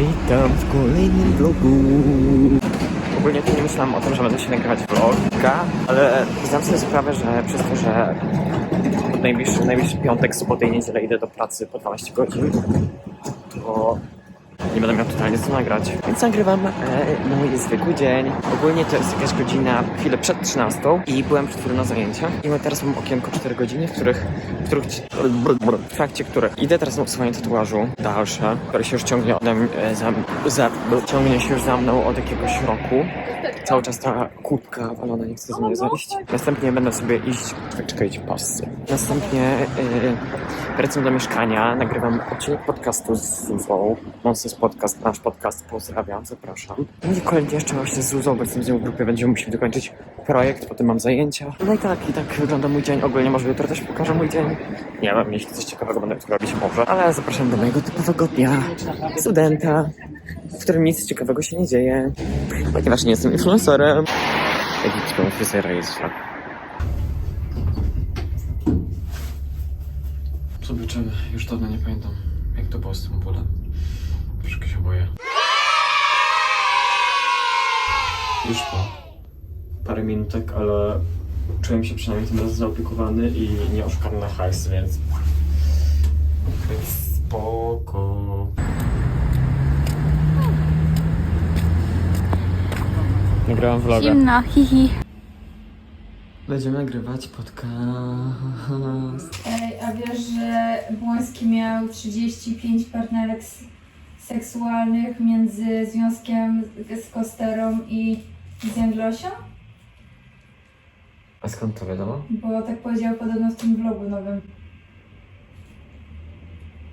Witam w kolejnym vlogu. Ogólnie nie myślałem o tym, że będę się nagrywać vloga, ale zdam sobie sprawę, że przez to, że najbliższy, najbliższy piątek, sobotę i niedzielę idę do pracy po 12 godzin, to nie będę miał totalnie co nagrać. Więc nagrywam e, mój zwykły dzień. Ogólnie to jest jakaś godzina, chwilę przed 13 i byłem przed chwilą na zajęciach. I teraz mam okienko 4 godziny, w których, w których w trakcie których idę teraz na usuwanie tatuażu dalsze, które się już ciągnie ode mnie, e, za, za, ciągnie się już za mną od jakiegoś roku. Cały czas ta kutka walona nie chce z mnie zejść. Następnie będę sobie iść, czekajcie, pasy. Następnie yy, wracam do mieszkania, nagrywam odcinek podcastu z Zuzą. Monsters Podcast, nasz podcast, pozdrawiam, zapraszam. Kolejny jeszcze właśnie z Zuzą, bo jestem z nią w grupie, będziemy musieli dokończyć projekt, potem mam zajęcia. No i tak, i tak wygląda mój dzień. Ogólnie może jutro też pokażę mój dzień. Nie wiem, jeśli coś ciekawego będę robić, może. Ale zapraszam do mojego typowego dnia studenta, w którym nic ciekawego się nie dzieje, ponieważ nie jestem influencerem. Egipską fryzjera jest źle. Zobaczymy. Już dawno nie pamiętam, jak to było z tym bólem. Troszkę się boję. Już po parę minutek, ale czułem się przynajmniej tym razem zaopiekowany i nie oszukany na hajs, więc... Więc spoko. Nagrałem vloga. Zimno, hihi. Będziemy nagrywać podcast. Ej, a wiesz, że Błoński miał 35 partnerek s- seksualnych między związkiem z Kosterą i z Janglosią? A skąd to wiadomo? Bo tak powiedział podobno w tym vlogu nowym.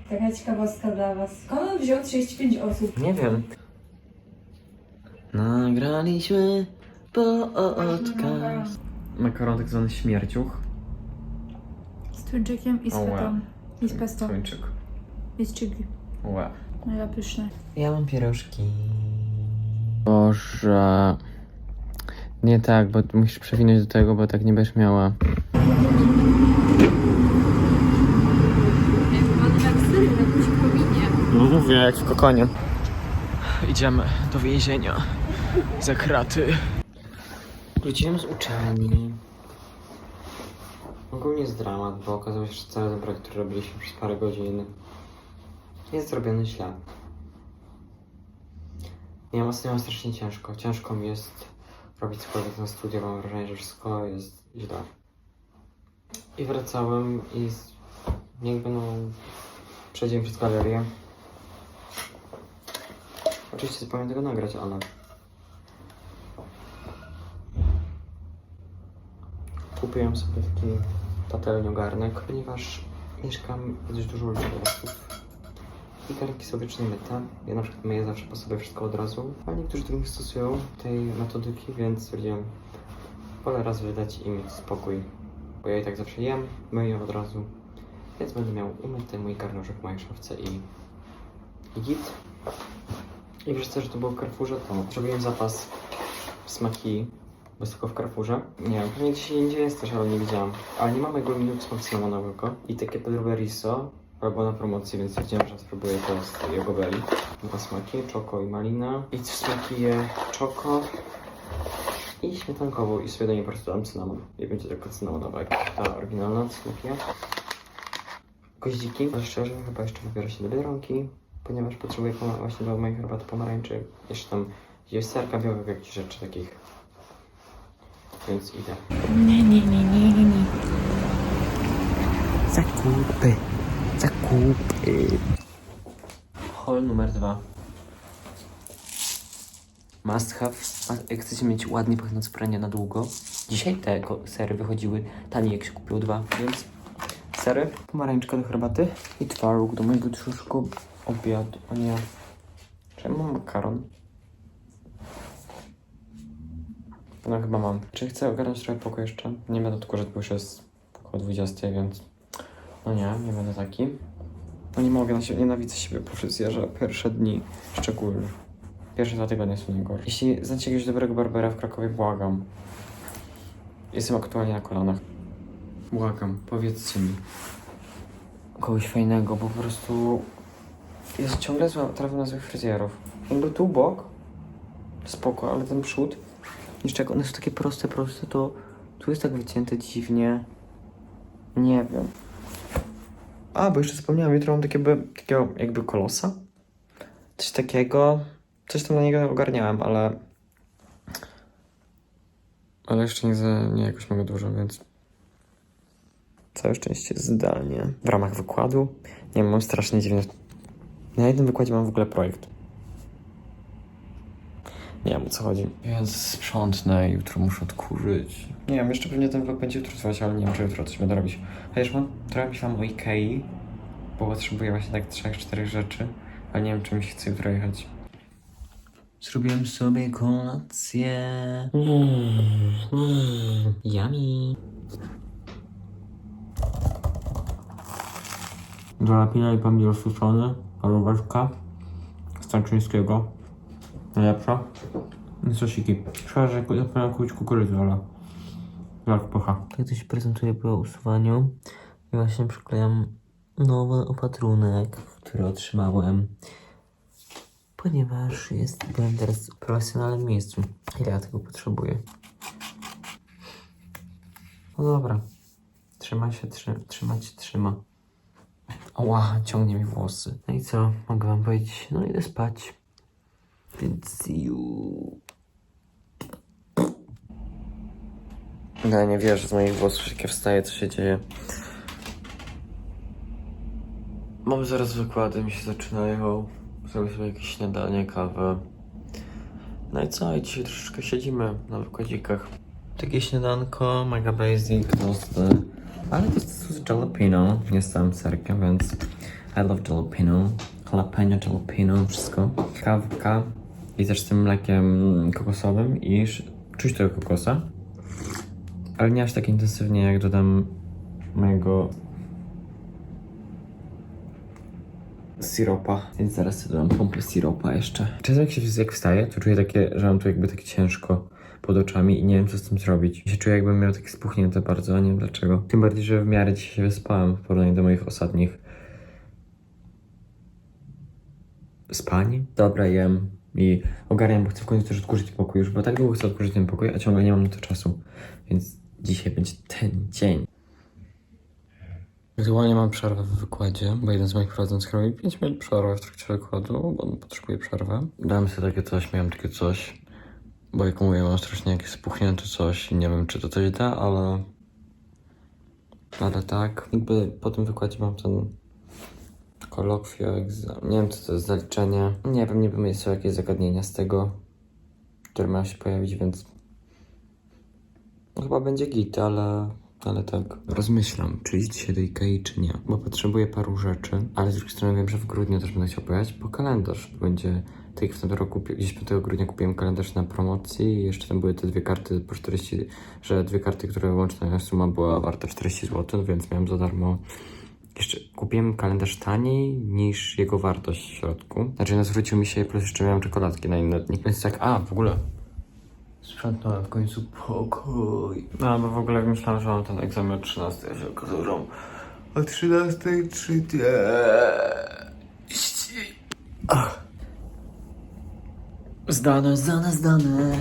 Taka ciekawostka dla was. Skąd on wziął 35 osób? Nie wiem. Nagraliśmy podcast. Makaron tak zwany śmierciuch. Z tuńczykiem i z O, wow. fetą. I z pesto. Tuńczyk. I z chili. Łe. Mega pyszne. Ja mam pierożki. Boże. Nie tak, bo musisz przewinąć do tego, bo tak nie będziesz miała. No mówię, jak w kokonie. Idziemy do więzienia. Za kraty. Wróciłem z uczelni. Ogólnie jest dramat, bo okazało się, że cały ten projekt, który robiliśmy przez parę godzin jest zrobiony źle. Nie mam strasznie ciężko. Ciężko mi jest robić cokolwiek na studiu. Mam wrażenie, że wszystko jest źle. I wracałem i z... jakby no... Przejdziemy przez galerię. Oczywiście zapomniałem tego nagrać, ale... Kupiłem sobie taki patelnią garnek, ponieważ mieszkam dość dużo ludzi osób. I garnki są wiecznie myte. Ja na przykład myję zawsze po sobie wszystko od razu, a niektórzy tu nie stosują tej metodyki, więc stwierdziłem, wolę raz wydać i mieć spokój. Bo ja i tak zawsze jem, myję od razu, więc będę miał umyty mój garnuszek w mojej szafce i, i git. I wiesz co, że to było w Carrefourze, to zrobiłem zapas smaki, tylko w Carrefourze. Nie wiem, pewnie gdzieś indziej jest też, ale nie widziałam. Ale nie mamy guminu smak cynamonowego i takie podróbę riso, albo na promocji, więc stwierdziłem, że spróbuję to z jego beli. Dwa smaki, czoko i malina. I w smaki je czoko i śmietankową i sobie do niej po prostu dam cynamon. I będzie tylko cynamonowa, jak ta oryginalna, kupię. Goździki, ale szczerze, chyba jeszcze wybiorę się do Biedronki, ponieważ potrzebuję właśnie do mojej herbaty pomarańczy. Jeszcze tam jest serka białego, jakichś rzeczy takich. Więc idę. Nie, nie, nie, nie, nie, nie. Zakupy. Zakupy. Hall numer dwa. Must have. A Jak chcecie mieć ładnie pachnące pranie na długo. Dzisiaj te sery wychodziły taniej, jak się kupił dwa, więc sery, pomarańczka do herbaty i twaróg do mojego dzisiejszego obiadu. O nie. Czemu mam makaron? No chyba mam. Czy chcę ogarnąć trochę pokój jeszcze? Nie będę że to już jest około 20, więc... No nie, nie będę taki. No nie mogę, nienawidzę siebie po fryzjerze. Pierwsze dni szczególnie. Pierwsze dwa tygodnie są najgorsze. Jeśli znacie jakiegoś dobrego barbera w Krakowie, błagam. Jestem aktualnie na kolanach. Błagam, powiedzcie mi. Kogoś fajnego, po prostu Jest ciągle zła, trafię na złych fryzjerów. Jakby tu bok, spoko, ale ten przód, jeszcze jak one są takie proste, proste, to tu jest tak wycięte dziwnie. Nie wiem. A, bo jeszcze zapomniałem, jutro mam takie, by- takiego jakby kolosa. Coś takiego. Coś tam na niego ogarniałem, ale... Ale jeszcze nie, za, nie jakoś mega dużo, więc... Całe szczęście zdalnie. W ramach wykładu. Nie wiem, mam strasznie dziwne... Na jednym wykładzie mam w ogóle projekt. Nie wiem o co chodzi. Więc sprzątnę, jutro muszę odkurzyć. Nie wiem, jeszcze pewnie ten vlog będzie jutro trwać, ale nie wiem, czy jutro coś będę robić. A już mam, trochę myślałam o Ikei, bo potrzebuję właśnie tak trzech, czterech rzeczy, ale nie wiem, czy mi się chce jutro jechać. Zrobiłem sobie kolację. Yummy. Jalapino i pomidor suszony, paróweczka stańczyńskiego. Najlepsza. Sosiki. Szkoda, że zapomniałem kupić kukurydzę, ale jak pycha. Tak to się prezentuje po usuwaniu. I właśnie przyklejam nowy opatrunek, który otrzymałem. Ponieważ jest, byłem teraz w profesjonalnym miejscu. Ja tego potrzebuję? No dobra. Trzyma się, trzy, trzymać się trzyma. Ała, ciągnie mi włosy. No i co? Mogę wam powiedzieć? No idę spać. Więc you. No nie wierzę, z moich włosów jakie wstaje, co się dzieje. Mam zaraz wykłady, mi się zaczynają. Zrobię sobie jakieś śniadanie, kawę. No i co? I dzisiaj troszeczkę siedzimy na wykładzikach. Takie śniadanko, mega basic, tosty. Ale to jest z jalapeno, całym serkiem, więc I love jalapeno. Jalapeno, jalapeno, wszystko. Kawka i też z tym mlekiem kokosowym i czuć tego kokosa. Ale nie aż tak intensywnie, jak dodam mojego siropa. Więc zaraz dodam pompę siropa jeszcze. Czasem jak się jak wstaję, to czuję takie, że mam tu jakby tak ciężko pod oczami i nie wiem co z tym zrobić. I się czuję jakbym miał takie spuchnięte bardzo, a nie wiem dlaczego. Tym bardziej, że w miarę dzisiaj się wyspałem w porównaniu do moich ostatnich spań. Dobra, jem i ogarniam, bo chcę w końcu też odkurzyć pokój już, bo tak długo chcę odkurzyć ten pokój, a ciągle nie mam na to czasu. Więc dzisiaj będzie ten dzień. Aktualnie mam przerwę w wykładzie, bo jeden z moich prowadzących robi 5 minut przerwy w trakcie wykładu, bo on potrzebuje przerwę. Dałem sobie takie coś, miałem takie coś, bo jak mówię, mam strasznie jakieś spuchnięte coś i nie wiem, czy to coś da, ale... Ale tak. Jakby po tym wykładzie mam ten kolokwio, egzam... nie wiem, co to jest zaliczenie. Nie wiem, nie wiem, są jakieś zagadnienia z tego, które mają się pojawić, więc... No, chyba będzie git, ale... Ale tak. Rozmyślam, czy iść dzisiaj do Ikei, czy nie. Bo potrzebuję paru rzeczy, ale z drugiej strony wiem, że w grudniu też będę chciał pojechać po kalendarz. Będzie, tak w tym roku, gdzieś 5 grudnia kupiłem kalendarz na promocji i jeszcze tam były te dwie karty po 40, że dwie karty, które łączna suma była warta 40 zł, więc miałem za darmo. Jeszcze kupiłem kalendarz taniej niż jego wartość w środku. Znaczy, no zwrócił mi się, plus jeszcze miałem czekoladki na inne dni. Więc tak, a w ogóle Sprzątnąłem w końcu pokój. No, bo w ogóle myślałem, że mam ten egzamin o 13, a się okazało, o 13 30. Ach. Zdane, zdane, zdane.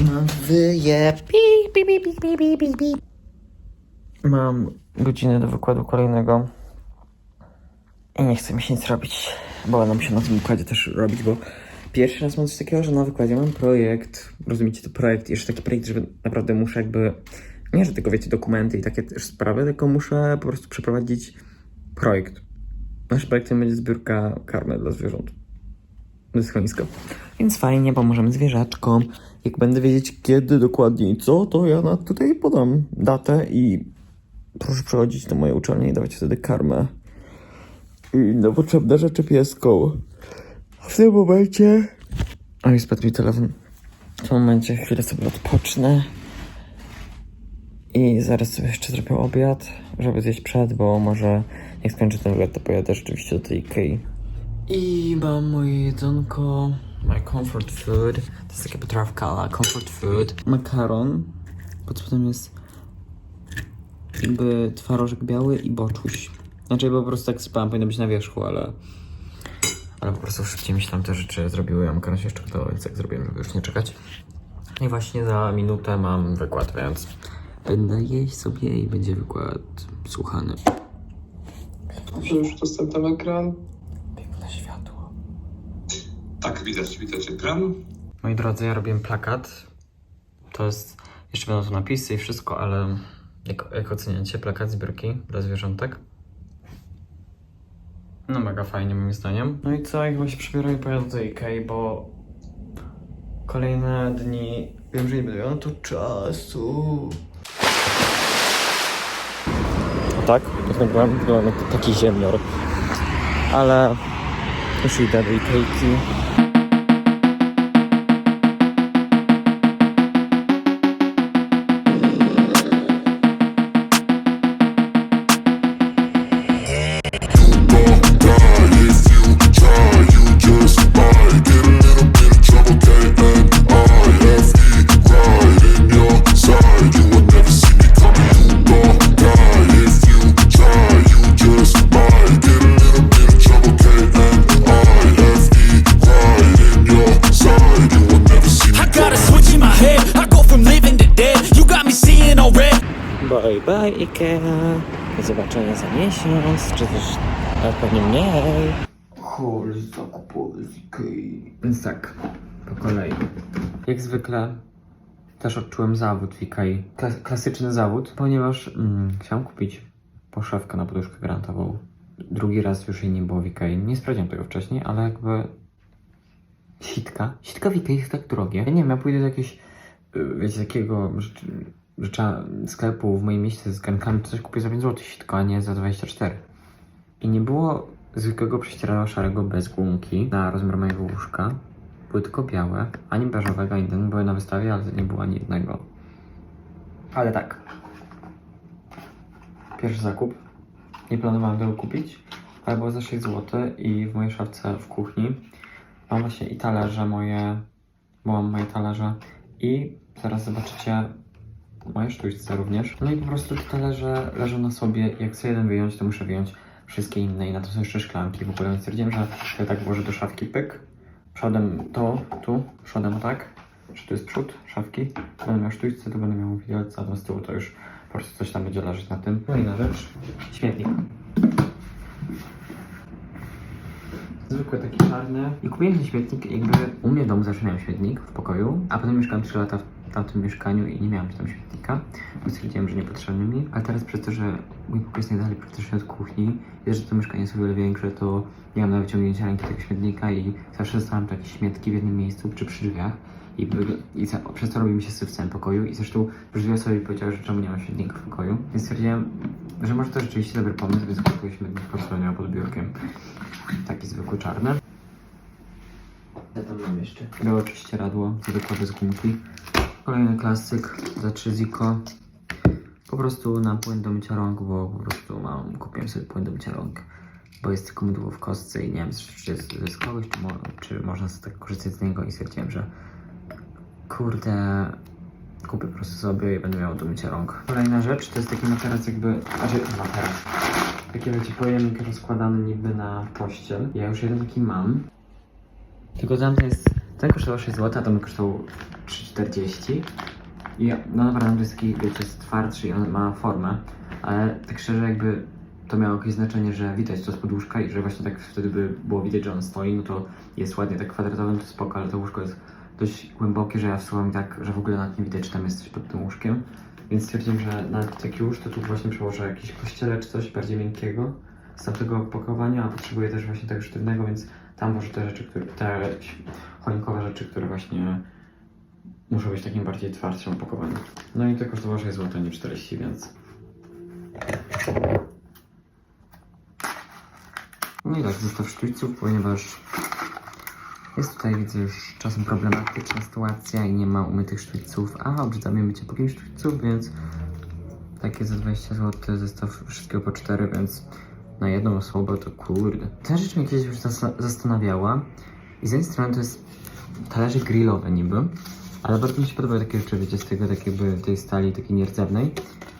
I mam wyje. Pi, pi, pi, pi, pi, pi, pi. Mam godzinę do wykładu kolejnego. I nie chce mi się nic robić, bo będę musiał na tym wykładzie też robić, bo pierwszy raz mam coś takiego, że na wykładzie mam projekt, rozumiecie, to projekt, jeszcze taki projekt, że naprawdę muszę jakby, nie, że tylko wiecie, dokumenty i takie też sprawy, tylko muszę po prostu przeprowadzić projekt. Naszym projektem będzie zbiórka karmy dla zwierząt. Do schroniska. Więc fajnie, pomożemy zwierzaczkom. Jak będę wiedzieć kiedy dokładnie i co, to ja na tutaj podam datę i proszę przychodzić do mojej uczelni i dawać wtedy karmę i inne potrzebne rzeczy pieską. W tym momencie... Oj, spadł mi telefon. W tym momencie chwilę sobie odpocznę. I zaraz sobie jeszcze zrobię obiad, żeby zjeść przed, bo może jak skończę ten obiad, to pojadę rzeczywiście do tej Ikei. I mam moje jedzonko, my comfort food. To jest taka potrawka, comfort food. Makaron. Pod spodem jest jakby twarożek biały i boczuś. Znaczy po prostu tak spałem, powinno być na wierzchu, ale ale po prostu szybciej mi się tam te rzeczy zrobiły. Ja mam się jeszcze gotować, więc jak zrobiłem, żeby już nie czekać. I właśnie za minutę mam wykład, więc będę jeść sobie i będzie wykład słuchany. Czy już udostępniam ekran? Piękne światło. Tak, widać, widać ekran. Moi drodzy, ja robiłem plakat. To jest. Jeszcze będą tu napisy i wszystko, ale jak, jak oceniacie plakat zbiórki dla zwierzątek? No mega fajnie moim zdaniem. No i co, jak się przebieram i pojadę do Ikei, bo kolejne dni wiem, że nie będę miał na to czasu. Tak, jak nagrałem, wygląda taki ziemnior. Ale już idę do Ikejki. Bye bye Ikea. Do zobaczenia za miesiąc, czy też pewnie mniej. Haul zakupowy z. Więc tak, po kolei. Jak zwykle też odczułem zawód w Ikei. Klas- klasyczny zawód, ponieważ mm, chciałem kupić poszewkę na poduszkę grantową. Drugi raz już jej nie było w Ikei. Nie sprawdziłem tego wcześniej, ale jakby sitka. Sitka w Ikei jest tak drogie. Ja nie wiem, ja pójdę do jakiegoś, y, wiecie, takiego rzeczy, rzecza, sklepu w moim mieście z garnkami, to coś kupię za 5 zł sitko, a nie za 24. I nie było zwykłego prześcieradła szarego bez gumki na rozmiar mojego łóżka. Były tylko białe, ani beżowego, ani ten były na wystawie, ale nie było ani jednego. Ale tak. Pierwszy zakup. Nie planowałem tego kupić, ale było za 6 zł i w mojej szafce w kuchni mam właśnie i talerze moje, bo mam moje talerze i zaraz zobaczycie moje sztućce również. No i po prostu te talerze leżą na sobie, jak chcę jeden wyjąć, to muszę wyjąć wszystkie inne i na to są jeszcze szklanki w ogóle, więc stwierdziłem, że ja tak włożę do szafki pyk, przodem to, tu, przodem tak, że tu jest przód szafki, będę miał sztućce, to będę miał widelce, a to z tyłu to już po prostu coś tam będzie leżeć na tym. Kolejna rzecz, śmietnik. Zwykły taki czarny. I kupiłem ten śmietnik, jakby u mnie w domu zawsze miałem w pokoju, a potem mieszkałem 3 lata w tamtym mieszkaniu i nie miałem tam śmietnika, bo stwierdziłem, że niepotrzebny mi. Ale teraz przez to, że mój pokój jest najdalej praktycznie od kuchni, i że to mieszkanie jest o wiele większe, to nie mam na wyciągnięcie ręki tego śmietnika i zawsze zostawiam takie śmietki w jednym miejscu czy przy drzwiach. I, i za, przez to robi mi się syf w całym pokoju i zresztą drzwi sobie powiedziały, że czemu nie ma śmietnika w pokoju. Więc stwierdziłem, że może to rzeczywiście dobry pomysł, więc kupuję śmietnik po stronie pod biurkiem. Taki zwykły czarny. Co tam mam jeszcze? Białe prześcieradło, zwykłe bez gumki. Kolejny klasyk za 3 ziko. Po prostu na płyn do mycia rąk, bo po prostu mam, kupiłem sobie płyn do mycia rąk. Bo jest tylko mydło w kostce i nie wiem, czy jest z kogoś, czy, mo, czy można sobie tak korzystać z niego i stwierdziłem, że kurde, kupię po prostu sobie i będę miał do mycia rąk. Kolejna rzecz to jest taki materac jakby, znaczy materac. Taki wiecie, pojemnik rozkładany niby na pościel. Ja już jeden taki mam. Tylko tamten jest, ten kosztował 6 zł, a ten kosztował 3,40. I no naprawdę to jest taki, wiecie, jest twardszy i on ma formę, ale tak szczerze jakby to miało jakieś znaczenie, że widać to z podłóżka i że właśnie tak wtedy by było widać, że on stoi, no to jest ładnie tak kwadratowym, to spoko, ale to łóżko jest dość głębokie, że ja wsuwam tak, że w ogóle nawet nie widać, czy tam jest coś pod tym łóżkiem. Więc stwierdziłem, że na taki łóż to tu właśnie przełożę jakiś pościele czy coś bardziej miękkiego z tamtego opakowania, a potrzebuję też właśnie tego sztywnego, więc tam może te rzeczy, które, te choinkowe rzeczy, które właśnie muszą być takim bardziej twardszym opakowaniu. No i to kosztowało 6 zł, nie 40, więc... No i tak, zestaw sztućców, ponieważ jest tutaj, widzę, już czasem problematyczna sytuacja i nie ma umytych sztućców, a obrzydza mnie mycie po kimś więc takie za 20 zł zestaw wszystkiego po 4, więc na jedną osobę to kurde. Ta rzecz mnie kiedyś już zas- zastanawiała i z jednej strony to jest talerze grillowe niby, ale bardzo mi się podobają takie rzeczy, wiecie, z tego tak jakby tej stali takiej nierdzewnej.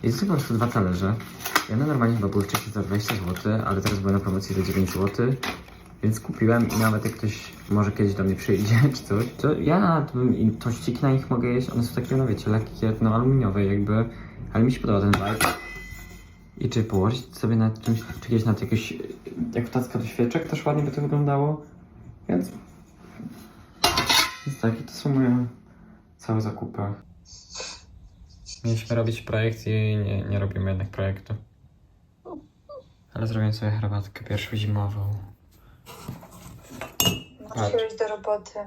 Jest to po prostu dwa talerze. I one normalnie chyba były wcześniej za 20 zł, ale teraz były na promocji za 9 zł. Więc kupiłem i nawet jak ktoś może kiedyś do mnie przyjdzie czy coś, to ja to bym i tościki na nich mogę jeść. One są takie, no wiecie, lekkie, no aluminiowe jakby, ale mi się podoba ten vibe. I czy położyć sobie na czymś, czy gdzieś nad jakieś, jak tacka do świeczek, też ładnie by to wyglądało. Więc, więc tak, i to są moje całe zakupy. Mieliśmy robić projekt i nie, nie robimy jednak projektu. Ale zrobiłem sobie herbatkę pierwszą zimową. Musisz iść do roboty.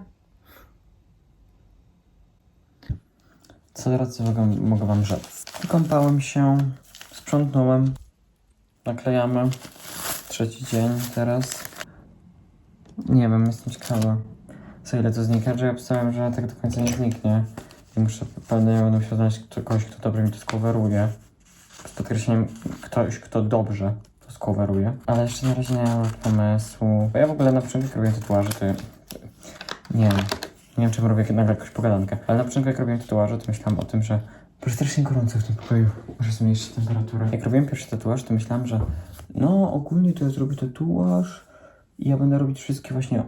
Co teraz mogę, mogę wam rzec? Kąpałem się, sprzątnąłem, naklejamy. Trzeci dzień teraz. Nie wiem, jestem ciekawy. Co ile to znika, że ja pisałem, że tak do końca nie zniknie. I muszę pewnie będę musiał znaleźć kogoś, kto dobrze mi to skoweruje. Z podkreśleniem ktoś, kto dobrze to skoweruje. Ale jeszcze na razie nie mam pomysłu. Bo ja w ogóle na początku robiłem tatuaże, to... Nie wiem. Nie wiem, czym robię nagle jakąś pogadankę. Ale na początku jak robiłem tatuaże, to myślałem o tym, że było strasznie gorąco w tym pokoju. Muszę zmniejszyć temperaturę. Jak robiłem pierwszy tatuaż, to myślałem, że no ogólnie to ja zrobię tatuaż i ja będę robić wszystkie właśnie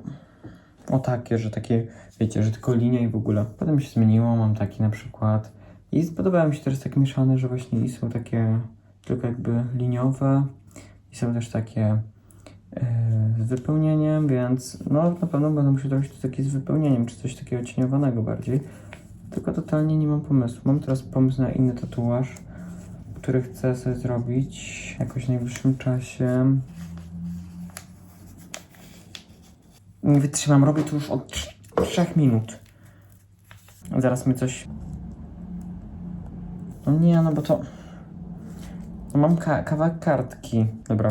o takie, że takie, wiecie, że tylko linie i w ogóle. Potem się zmieniło, mam taki na przykład. I podobały mi się teraz tak mieszane, że właśnie i są takie tylko jakby liniowe i są też takie z wypełnieniem, więc no na pewno będę musiał robić to takie z wypełnieniem, czy coś takiego cieniowanego bardziej. Tylko totalnie nie mam pomysłu. Mam teraz pomysł na inny tatuaż, który chcę sobie zrobić jakoś w najbliższym czasie. Nie wytrzymam, robię to już od 3 minut. Zaraz mi coś... No nie, no bo to... No mam ka- kawałek kartki. Dobra,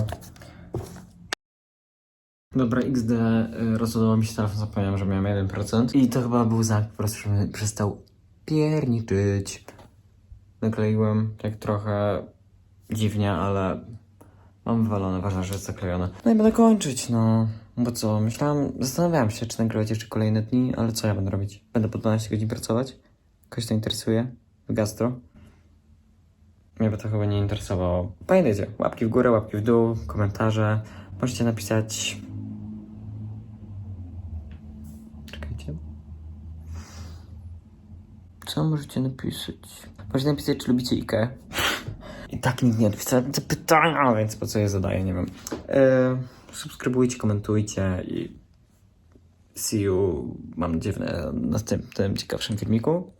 Dobra, XD, y, rozładował mi się telefon, zapomniałem, że miałem 1%. I to chyba był znak po prostu, przestał pierniczyć. Nakleiłem tak trochę dziwnie, ale mam wywalone, ważne, że jest zaklejone. No i będę kończyć, no. Bo co, myślałem, zastanawiałem się, czy nagrywać jeszcze kolejne dni, ale co ja będę robić? Będę po 12 godzin pracować? Kogoś to interesuje? W gastro? Mnie by to chyba nie interesowało. Pamiętajcie, łapki w górę, łapki w dół, komentarze. Możecie napisać. Czekajcie. Co możecie napisać? Możecie napisać, czy lubicie Ike. I tak nikt nie odpisał na te pytania, więc po co je zadaję, nie wiem. E, subskrybujcie, komentujcie i see you, mam nadzieję, w następnym ciekawszym filmiku.